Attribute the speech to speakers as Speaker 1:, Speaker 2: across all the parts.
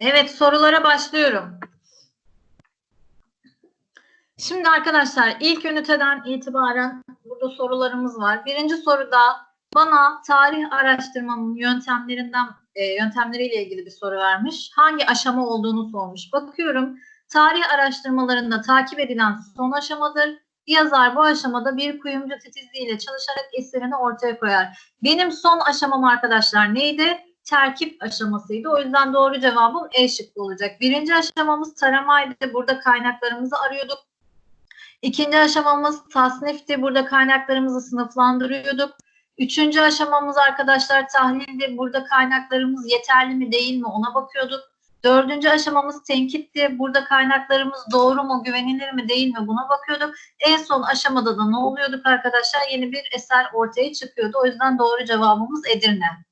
Speaker 1: Evet sorulara başlıyorum. Şimdi arkadaşlar ilk üniteden itibaren burada sorularımız var. Birinci soruda bana tarih araştırmanın yöntemlerinden e, yöntemleriyle ilgili bir soru vermiş. Hangi aşama olduğunu sormuş. Bakıyorum tarih araştırmalarında takip edilen son aşamadır. Yazar bu aşamada bir kuyumcu titizliğiyle çalışarak eserini ortaya koyar. Benim son aşamam arkadaşlar neydi? Terkip aşamasıydı. O yüzden doğru cevabım E şıkkı olacak. Birinci aşamamız taramaydı. Burada kaynaklarımızı arıyorduk. İkinci aşamamız tasnifti. Burada kaynaklarımızı sınıflandırıyorduk. Üçüncü aşamamız arkadaşlar tahlildi. Burada kaynaklarımız yeterli mi değil mi ona bakıyorduk. Dördüncü aşamamız tenkitti. Burada kaynaklarımız doğru mu, güvenilir mi değil mi buna bakıyorduk. En son aşamada da ne oluyorduk arkadaşlar? Yeni bir eser ortaya çıkıyordu. O yüzden doğru cevabımız Edirne.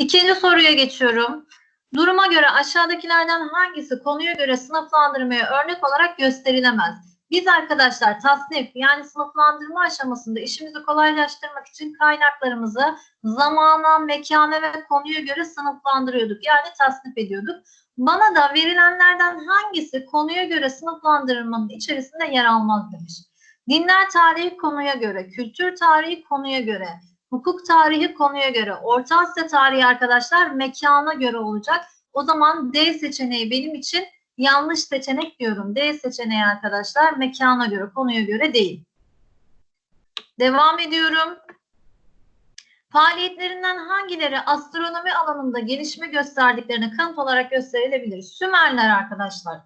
Speaker 1: İkinci soruya geçiyorum. Duruma göre aşağıdakilerden hangisi konuya göre sınıflandırmaya örnek olarak gösterilemez? Biz arkadaşlar tasnif yani sınıflandırma aşamasında işimizi kolaylaştırmak için kaynaklarımızı zamana, mekana ve konuya göre sınıflandırıyorduk. Yani tasnif ediyorduk. Bana da verilenlerden hangisi konuya göre sınıflandırmanın içerisinde yer almaz demiş. Dinler tarihi konuya göre, kültür tarihi konuya göre, hukuk tarihi konuya göre, Orta Asya tarihi arkadaşlar mekana göre olacak. O zaman D seçeneği benim için yanlış seçenek diyorum. D seçeneği arkadaşlar mekana göre, konuya göre değil. Devam ediyorum. Faaliyetlerinden hangileri astronomi alanında gelişme gösterdiklerine kanıt olarak gösterilebilir? Sümerler arkadaşlar.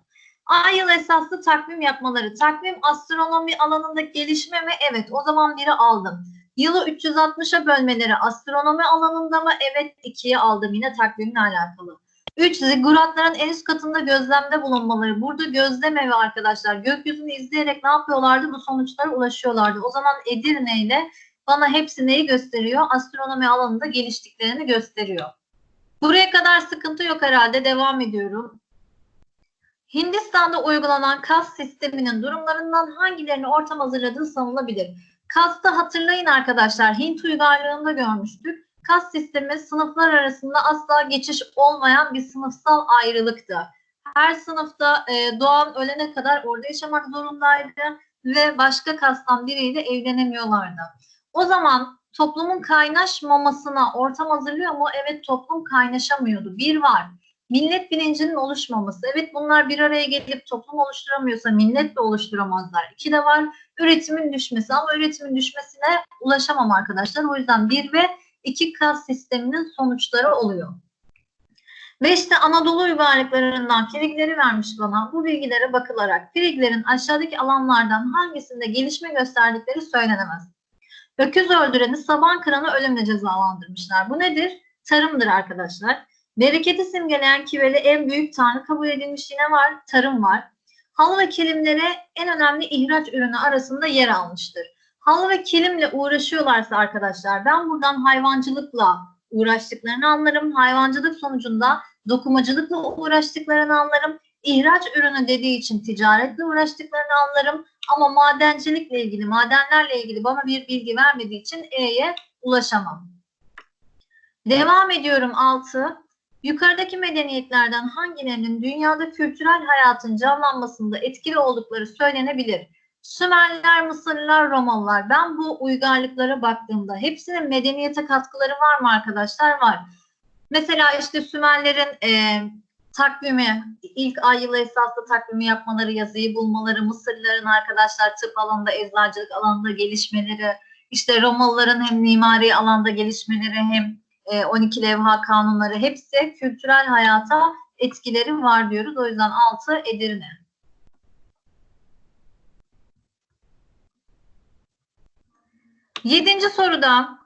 Speaker 1: Ay yıl esaslı takvim yapmaları. Takvim astronomi alanında gelişme mi? Evet. O zaman biri aldım. Yılı 360'a bölmeleri astronomi alanında mı? Evet. 2'ye aldım yine takvimle alakalı. 3. Ziguratların en üst katında gözlemde bulunmaları. Burada gözlem evi arkadaşlar. Gökyüzünü izleyerek ne yapıyorlardı? Bu sonuçlara ulaşıyorlardı. O zaman Edirne ile bana hepsi neyi gösteriyor? Astronomi alanında geliştiklerini gösteriyor. Buraya kadar sıkıntı yok herhalde. Devam ediyorum. Hindistan'da uygulanan kas sisteminin durumlarından hangilerini ortam hazırladığı sanılabilir? Kasta hatırlayın arkadaşlar Hint uygarlığında görmüştük. Kas sistemi sınıflar arasında asla geçiş olmayan bir sınıfsal ayrılıktı. Her sınıfta e, doğan ölene kadar orada yaşamak zorundaydı ve başka kastan biriyle evlenemiyorlardı. O zaman toplumun kaynaşmamasına ortam hazırlıyor mu? Evet toplum kaynaşamıyordu. Bir var. Millet bilincinin oluşmaması. Evet bunlar bir araya gelip toplum oluşturamıyorsa millet de oluşturamazlar. İki de var üretimin düşmesi ama üretimin düşmesine ulaşamam arkadaşlar. O yüzden bir ve iki kas sisteminin sonuçları oluyor. Beşte Anadolu uygarlıklarından frigleri vermiş bana. Bu bilgilere bakılarak friglerin aşağıdaki alanlardan hangisinde gelişme gösterdikleri söylenemez. Öküz öldüreni saban kıranı ölümle cezalandırmışlar. Bu nedir? Tarımdır arkadaşlar. Bereketi simgeleyen kiveli en büyük tanrı kabul edilmiş yine var. Tarım var. Halı ve kilimlere en önemli ihraç ürünü arasında yer almıştır. Halı ve kilimle uğraşıyorlarsa arkadaşlar ben buradan hayvancılıkla uğraştıklarını anlarım. Hayvancılık sonucunda dokumacılıkla uğraştıklarını anlarım. İhraç ürünü dediği için ticaretle uğraştıklarını anlarım. Ama madencilikle ilgili, madenlerle ilgili bana bir bilgi vermediği için E'ye ulaşamam. Devam ediyorum 6. Yukarıdaki medeniyetlerden hangilerinin dünyada kültürel hayatın canlanmasında etkili oldukları söylenebilir? Sümerliler, Mısırlılar, Romalılar. Ben bu uygarlıklara baktığımda hepsinin medeniyete katkıları var mı arkadaşlar? Var. Mesela işte Sümerlerin e, takvimi, ilk ay yılı esaslı takvimi yapmaları, yazıyı bulmaları, Mısırlıların arkadaşlar tıp alanında, eczacılık alanında gelişmeleri, işte Romalıların hem mimari alanda gelişmeleri hem e, 12 levha kanunları hepsi kültürel hayata etkileri var diyoruz. O yüzden 6 Edirne. Yedinci soruda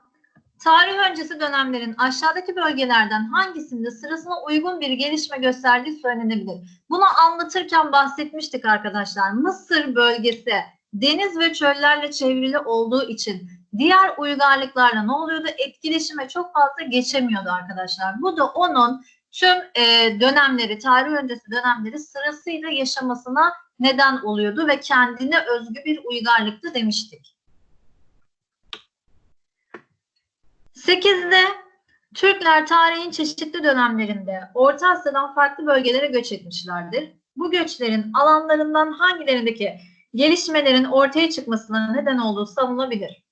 Speaker 1: tarih öncesi dönemlerin aşağıdaki bölgelerden hangisinde sırasına uygun bir gelişme gösterdiği söylenebilir. Bunu anlatırken bahsetmiştik arkadaşlar. Mısır bölgesi deniz ve çöllerle çevrili olduğu için diğer uygarlıklarla ne oluyordu? Etkileşime çok fazla geçemiyordu arkadaşlar. Bu da onun tüm e, dönemleri, tarih öncesi dönemleri sırasıyla yaşamasına neden oluyordu ve kendine özgü bir uygarlıktı demiştik. 8'de Türkler tarihin çeşitli dönemlerinde Orta Asya'dan farklı bölgelere göç etmişlerdir. Bu göçlerin alanlarından hangilerindeki gelişmelerin ortaya çıkmasına neden olduğu savunulabilir.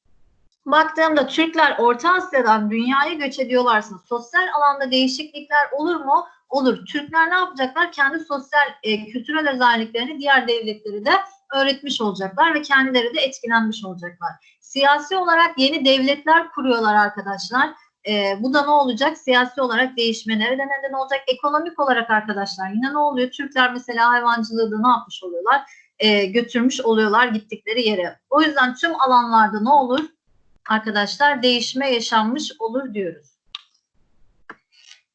Speaker 1: Baktığımda Türkler Orta Asya'dan dünyaya göç ediyorlarsa sosyal alanda değişiklikler olur mu? Olur. Türkler ne yapacaklar? Kendi sosyal e, kültürel özelliklerini diğer devletleri de öğretmiş olacaklar ve kendileri de etkilenmiş olacaklar. Siyasi olarak yeni devletler kuruyorlar arkadaşlar. E, bu da ne olacak? Siyasi olarak değişmelere de neden olacak. Ekonomik olarak arkadaşlar yine ne oluyor? Türkler mesela hayvancılığı da ne yapmış oluyorlar? E, götürmüş oluyorlar gittikleri yere. O yüzden tüm alanlarda ne olur? Arkadaşlar değişme yaşanmış olur diyoruz.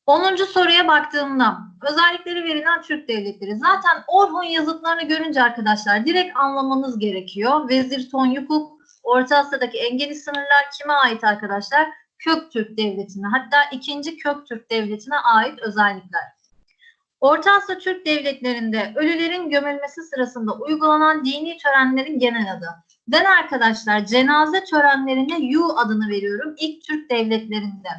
Speaker 1: 10. soruya baktığımda özellikleri verilen Türk devletleri. Zaten Orhun yazıtlarını görünce arkadaşlar direkt anlamanız gerekiyor. Vezir Tonyukuk, Orta Asya'daki engeli sınırlar kime ait arkadaşlar? Köktürk Devleti'ne hatta ikinci Köktürk Devleti'ne ait özellikler. Orta Asya Türk devletlerinde ölülerin gömülmesi sırasında uygulanan dini törenlerin genel adı. Ben arkadaşlar cenaze törenlerine Yu adını veriyorum ilk Türk devletlerinde.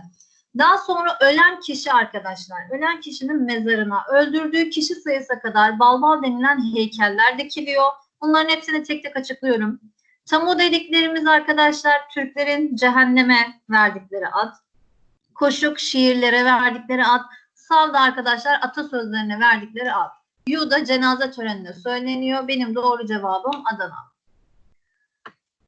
Speaker 1: Daha sonra ölen kişi arkadaşlar, ölen kişinin mezarına öldürdüğü kişi sayısı kadar balbal denilen heykeller dikiliyor. Bunların hepsini tek tek açıklıyorum. Tamu dediklerimiz arkadaşlar Türklerin cehenneme verdikleri ad. Koşuk şiirlere verdikleri ad. Sal da arkadaşlar atasözlerine verdikleri ad. Yu da cenaze töreninde söyleniyor. Benim doğru cevabım Adana.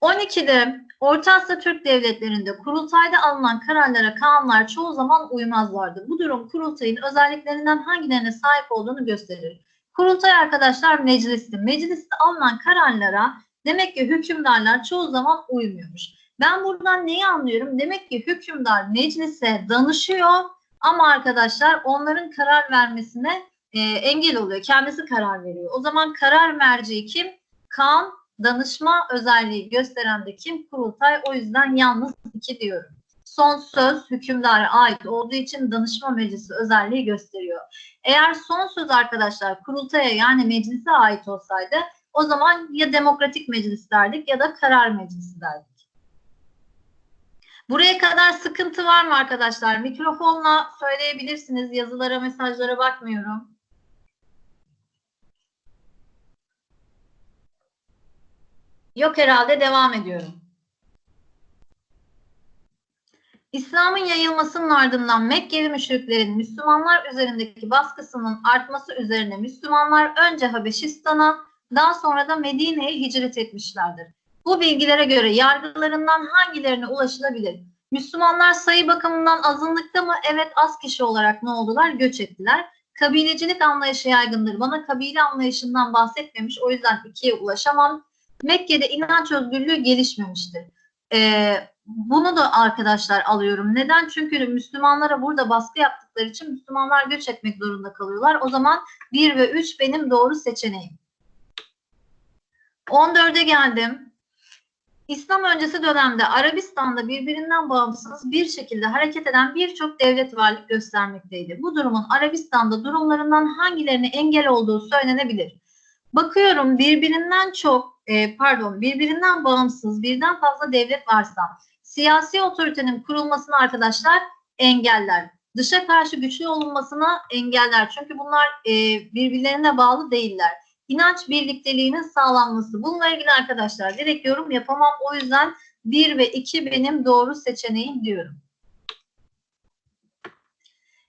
Speaker 1: 12'de Orta Asya Türk devletlerinde kurultayda alınan kararlara kanunlar çoğu zaman uymazlardı. Bu durum kurultayın özelliklerinden hangilerine sahip olduğunu gösterir. Kurultay arkadaşlar meclisti. Mecliste alınan kararlara demek ki hükümdarlar çoğu zaman uymuyormuş. Ben buradan neyi anlıyorum? Demek ki hükümdar meclise danışıyor ama arkadaşlar onların karar vermesine e, engel oluyor. Kendisi karar veriyor. O zaman karar merci kim? Kan danışma özelliği gösteren de kim? Kurultay. O yüzden yalnız iki diyorum. Son söz hükümdara ait olduğu için danışma meclisi özelliği gösteriyor. Eğer son söz arkadaşlar kurultaya yani meclise ait olsaydı o zaman ya demokratik meclis derdik ya da karar meclisi derdik. Buraya kadar sıkıntı var mı arkadaşlar? Mikrofonla söyleyebilirsiniz. Yazılara, mesajlara bakmıyorum. Yok herhalde devam ediyorum. İslam'ın yayılmasının ardından Mekkeli müşriklerin Müslümanlar üzerindeki baskısının artması üzerine Müslümanlar önce Habeşistan'a daha sonra da Medine'ye hicret etmişlerdir. Bu bilgilere göre yargılarından hangilerine ulaşılabilir? Müslümanlar sayı bakımından azınlıkta mı? Evet az kişi olarak ne oldular? Göç ettiler. Kabilecilik anlayışı yaygındır. Bana kabile anlayışından bahsetmemiş. O yüzden ikiye ulaşamam. Mekke'de inanç özgürlüğü gelişmemiştir. Ee, bunu da arkadaşlar alıyorum. Neden? Çünkü Müslümanlara burada baskı yaptıkları için Müslümanlar göç etmek zorunda kalıyorlar. O zaman 1 ve 3 benim doğru seçeneğim. 14'e geldim. İslam öncesi dönemde Arabistan'da birbirinden bağımsız bir şekilde hareket eden birçok devlet varlık göstermekteydi. Bu durumun Arabistan'da durumlarından hangilerine engel olduğu söylenebilir. Bakıyorum birbirinden çok, e, pardon birbirinden bağımsız birden fazla devlet varsa siyasi otoritenin kurulmasını arkadaşlar engeller. Dışa karşı güçlü olunmasına engeller. Çünkü bunlar e, birbirlerine bağlı değiller inanç birlikteliğinin sağlanması. Bununla ilgili arkadaşlar direkt yorum yapamam. O yüzden 1 ve 2 benim doğru seçeneğim diyorum.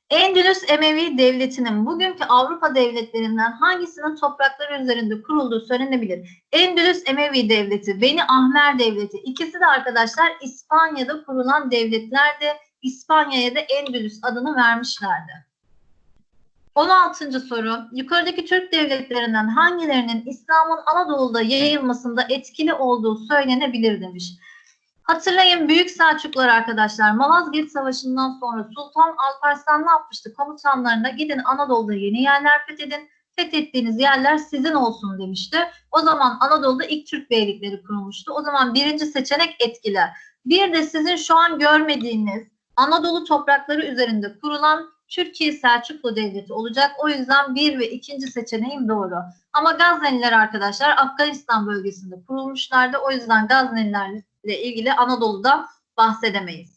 Speaker 1: Endülüs Emevi Devleti'nin bugünkü Avrupa devletlerinden hangisinin toprakları üzerinde kurulduğu söylenebilir. Endülüs Emevi Devleti, Beni Ahmer Devleti ikisi de arkadaşlar İspanya'da kurulan devletlerdi. İspanya'ya da Endülüs adını vermişlerdi. 16. soru. Yukarıdaki Türk devletlerinden hangilerinin İslam'ın Anadolu'da yayılmasında etkili olduğu söylenebilir demiş. Hatırlayın Büyük Selçuklular arkadaşlar Malazgirt Savaşı'ndan sonra Sultan Alparslan ne yapmıştı? Komutanlarına gidin Anadolu'da yeni yerler fethedin. Fethettiğiniz yerler sizin olsun demişti. O zaman Anadolu'da ilk Türk beylikleri kurulmuştu. O zaman birinci seçenek etkili. Bir de sizin şu an görmediğiniz Anadolu toprakları üzerinde kurulan Türkiye Selçuklu Devleti olacak. O yüzden bir ve ikinci seçeneğim doğru. Ama Gazneliler arkadaşlar Afganistan bölgesinde kurulmuşlardı. O yüzden Gaznelilerle ilgili Anadolu'da bahsedemeyiz.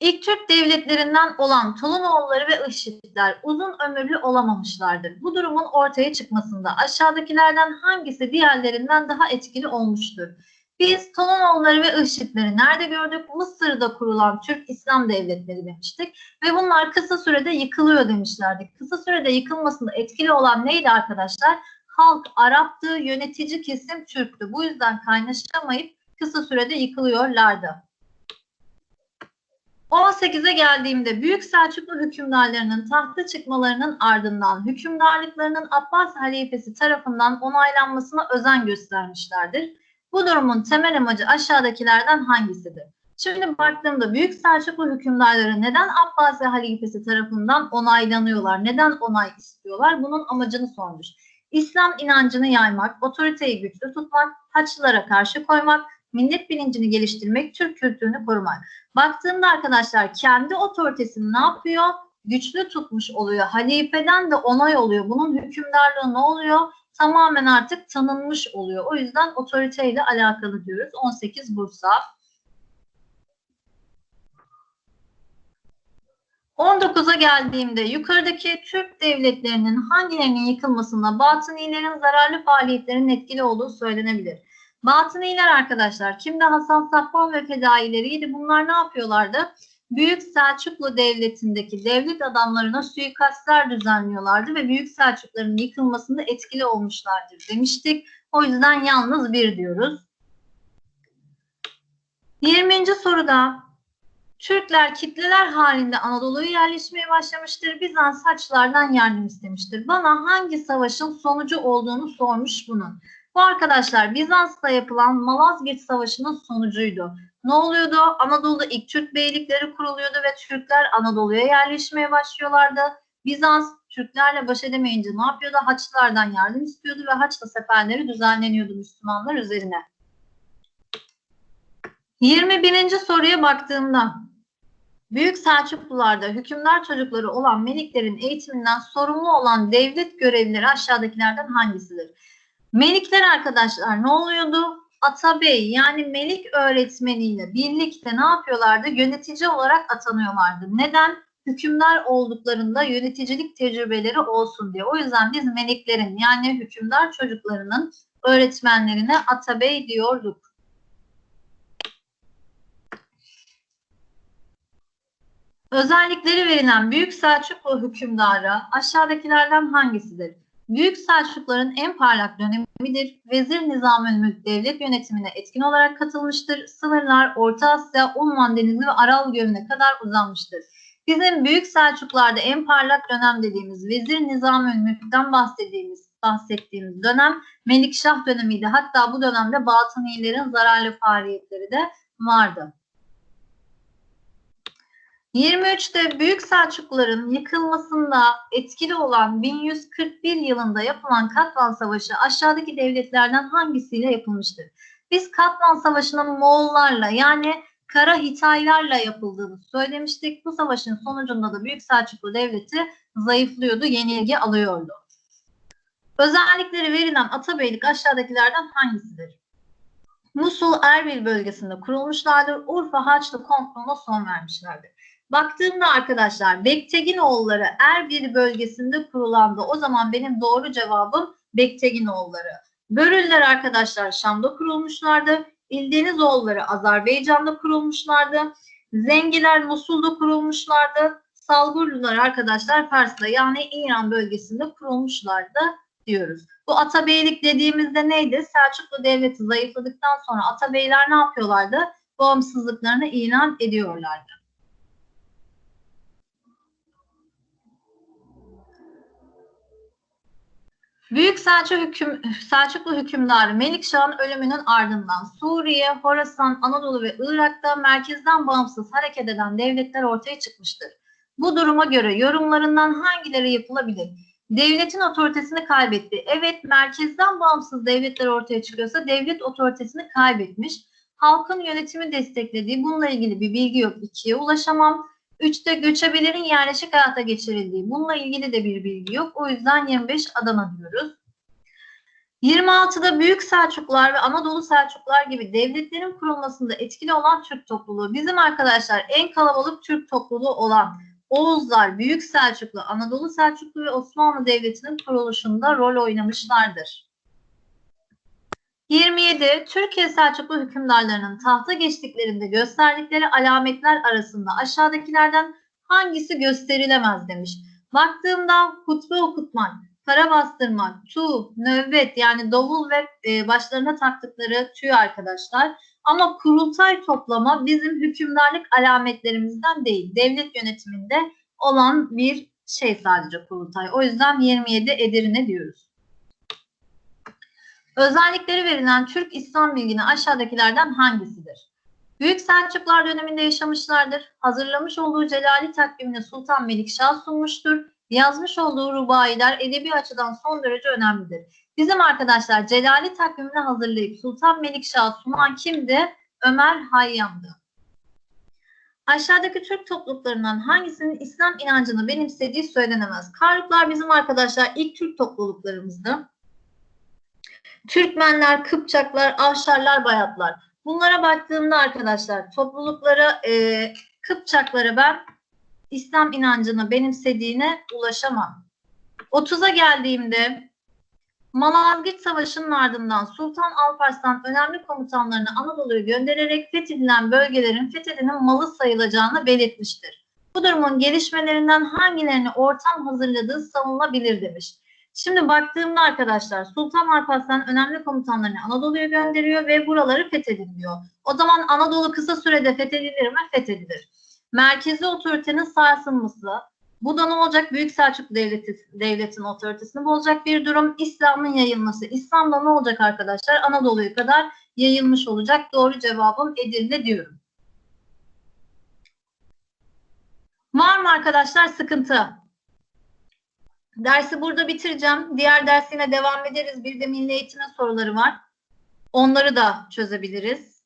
Speaker 1: İlk Türk devletlerinden olan Tolunoğulları ve Işıklar uzun ömürlü olamamışlardır. Bu durumun ortaya çıkmasında aşağıdakilerden hangisi diğerlerinden daha etkili olmuştur? Biz Tolunoğulları ve Işıkları nerede gördük? Mısır'da kurulan Türk İslam devletleri demiştik. Ve bunlar kısa sürede yıkılıyor demişlerdi. Kısa sürede yıkılmasında etkili olan neydi arkadaşlar? Halk Arap'tı, yönetici kesim Türktü. Bu yüzden kaynaşamayıp kısa sürede yıkılıyorlardı. 18'e geldiğimde Büyük Selçuklu hükümdarlarının tahta çıkmalarının ardından hükümdarlıklarının Abbas halifesi tarafından onaylanmasına özen göstermişlerdir. Bu durumun temel amacı aşağıdakilerden hangisidir? Şimdi baktığımda Büyük Selçuklu hükümdarları neden Abbasi halifesi tarafından onaylanıyorlar? Neden onay istiyorlar? Bunun amacını sormuş. İslam inancını yaymak, otoriteyi güçlü tutmak, Haçlılara karşı koymak, millet bilincini geliştirmek, Türk kültürünü korumak. Baktığımda arkadaşlar kendi otoritesini ne yapıyor? Güçlü tutmuş oluyor. Halifeden de onay oluyor. Bunun hükümdarlığı ne oluyor? Tamamen artık tanınmış oluyor. O yüzden otoriteyle alakalı diyoruz. 18 Bursa. 19'a geldiğimde yukarıdaki Türk devletlerinin hangilerinin yıkılmasında Batınilerin zararlı faaliyetlerinin etkili olduğu söylenebilir. Batıniler arkadaşlar kimde Hasan Saffan ve fedaileriydi. Bunlar ne yapıyorlardı? Büyük Selçuklu Devleti'ndeki devlet adamlarına suikastlar düzenliyorlardı ve Büyük Selçukların yıkılmasında etkili olmuşlardır demiştik. O yüzden yalnız bir diyoruz. 20. soruda Türkler kitleler halinde Anadolu'ya yerleşmeye başlamıştır. Bizans Haçlılardan yardım istemiştir. Bana hangi savaşın sonucu olduğunu sormuş bunun. Bu arkadaşlar Bizans'ta yapılan Malazgirt Savaşı'nın sonucuydu. Ne oluyordu? Anadolu'da ilk Türk beylikleri kuruluyordu ve Türkler Anadolu'ya yerleşmeye başlıyorlardı. Bizans Türklerle baş edemeyince ne yapıyordu? Haçlılardan yardım istiyordu ve Haçlı seferleri düzenleniyordu Müslümanlar üzerine. 21. soruya baktığımda Büyük Selçuklularda hükümdar çocukları olan meliklerin eğitiminden sorumlu olan devlet görevlileri aşağıdakilerden hangisidir? Melikler arkadaşlar ne oluyordu? Atabey yani Melik öğretmeniyle birlikte ne yapıyorlardı? Yönetici olarak atanıyorlardı. Neden? Hükümdar olduklarında yöneticilik tecrübeleri olsun diye. O yüzden biz meliklerin yani hükümdar çocuklarının öğretmenlerine Atabey diyorduk. Özellikleri verilen Büyük Selçuklu hükümdarı aşağıdakilerden hangisidir? Büyük Selçukluların en parlak dönemidir. Vezir Nizamül Mülk devlet yönetimine etkin olarak katılmıştır. Sınırlar Orta Asya, Umman Denizi ve Aral Gölü'ne kadar uzanmıştır. Bizim Büyük Selçuklularda en parlak dönem dediğimiz Vezir Nizamül Mülk'ten bahsettiğimiz bahsettiğimiz dönem Melikşah dönemiydi. Hatta bu dönemde Batınilerin zararlı faaliyetleri de vardı. 23'te Büyük Selçukluların yıkılmasında etkili olan 1141 yılında yapılan Katman Savaşı aşağıdaki devletlerden hangisiyle yapılmıştır? Biz Katman Savaşı'nın Moğollarla yani Kara Hitaylarla yapıldığını söylemiştik. Bu savaşın sonucunda da Büyük Selçuklu Devleti zayıflıyordu, yenilgi alıyordu. Özellikleri verilen Atabeylik aşağıdakilerden hangisidir? Musul Erbil bölgesinde kurulmuşlardır. Urfa Haçlı kontrolüne son vermişlerdir. Baktığımda arkadaşlar Bekteginoğulları Erbil bölgesinde kurulandı. O zaman benim doğru cevabım Bekteginoğulları. Börüller arkadaşlar Şam'da kurulmuşlardı. İldenizoğulları Azerbaycan'da kurulmuşlardı. Zengiler Musul'da kurulmuşlardı. Salgurlular arkadaşlar Pers'te yani İran bölgesinde kurulmuşlardı diyoruz. Bu Atabeylik dediğimizde neydi? Selçuklu Devleti zayıfladıktan sonra Atabeyler ne yapıyorlardı? Bağımsızlıklarını ilan ediyorlardı. Büyük Selçuk hüküm, Selçuklu hükümdarı Melikşah'ın ölümünün ardından Suriye, Horasan, Anadolu ve Irak'ta merkezden bağımsız hareket eden devletler ortaya çıkmıştır. Bu duruma göre yorumlarından hangileri yapılabilir? Devletin otoritesini kaybetti. Evet merkezden bağımsız devletler ortaya çıkıyorsa devlet otoritesini kaybetmiş. Halkın yönetimi desteklediği bununla ilgili bir bilgi yok. İkiye ulaşamam. Üçte göçebelerin yerleşik hayata geçirildiği. Bununla ilgili de bir bilgi yok. O yüzden 25 Adana diyoruz. 26'da Büyük Selçuklular ve Anadolu Selçuklular gibi devletlerin kurulmasında etkili olan Türk topluluğu. Bizim arkadaşlar en kalabalık Türk topluluğu olan Oğuzlar, Büyük Selçuklu, Anadolu Selçuklu ve Osmanlı Devleti'nin kuruluşunda rol oynamışlardır. 27. Türkiye Selçuklu hükümdarlarının tahta geçtiklerinde gösterdikleri alametler arasında aşağıdakilerden hangisi gösterilemez demiş. Baktığımda hutbe okutmak, para bastırmak, tu, nöbet yani davul ve e, başlarına taktıkları tüy arkadaşlar. Ama kurultay toplama bizim hükümdarlık alametlerimizden değil. Devlet yönetiminde olan bir şey sadece kurultay. O yüzden 27 Edirne diyoruz. Özellikleri verilen Türk İslam bilgini aşağıdakilerden hangisidir? Büyük Selçuklar döneminde yaşamışlardır. Hazırlamış olduğu Celali takvimini Sultan Melikşah sunmuştur. Yazmış olduğu rubailer edebi açıdan son derece önemlidir. Bizim arkadaşlar Celali takvimini hazırlayıp Sultan Melikşah sunan kimdi? Ömer Hayyam'dı. Aşağıdaki Türk topluluklarından hangisinin İslam inancını benimsediği söylenemez. Karluklar bizim arkadaşlar ilk Türk topluluklarımızdı. Türkmenler, Kıpçaklar, Avşarlar, Bayatlar. Bunlara baktığımda arkadaşlar topluluklara, e, Kıpçaklara ben İslam inancını benimsediğine ulaşamam. 30'a geldiğimde Malazgirt Savaşı'nın ardından Sultan Alparslan önemli komutanlarını Anadolu'ya göndererek fethedilen bölgelerin fethedinin malı sayılacağını belirtmiştir. Bu durumun gelişmelerinden hangilerini ortam hazırladığı savunulabilir demiş. Şimdi baktığımda arkadaşlar Sultan Alparslan önemli komutanlarını Anadolu'ya gönderiyor ve buraları fethedin diyor. O zaman Anadolu kısa sürede fethedilir mi? Fethedilir. Merkezi otoritenin sarsılması, bu da ne olacak? Büyük Selçuklu Devleti, Devleti'nin otoritesini bozacak bir durum. İslam'ın yayılması. İslam'da ne olacak arkadaşlar? Anadolu'ya kadar yayılmış olacak. Doğru cevabım Edirne diyorum. Var mı arkadaşlar sıkıntı? Dersi burada bitireceğim. Diğer dersine devam ederiz. Bir de milli eğitimin soruları var. Onları da çözebiliriz.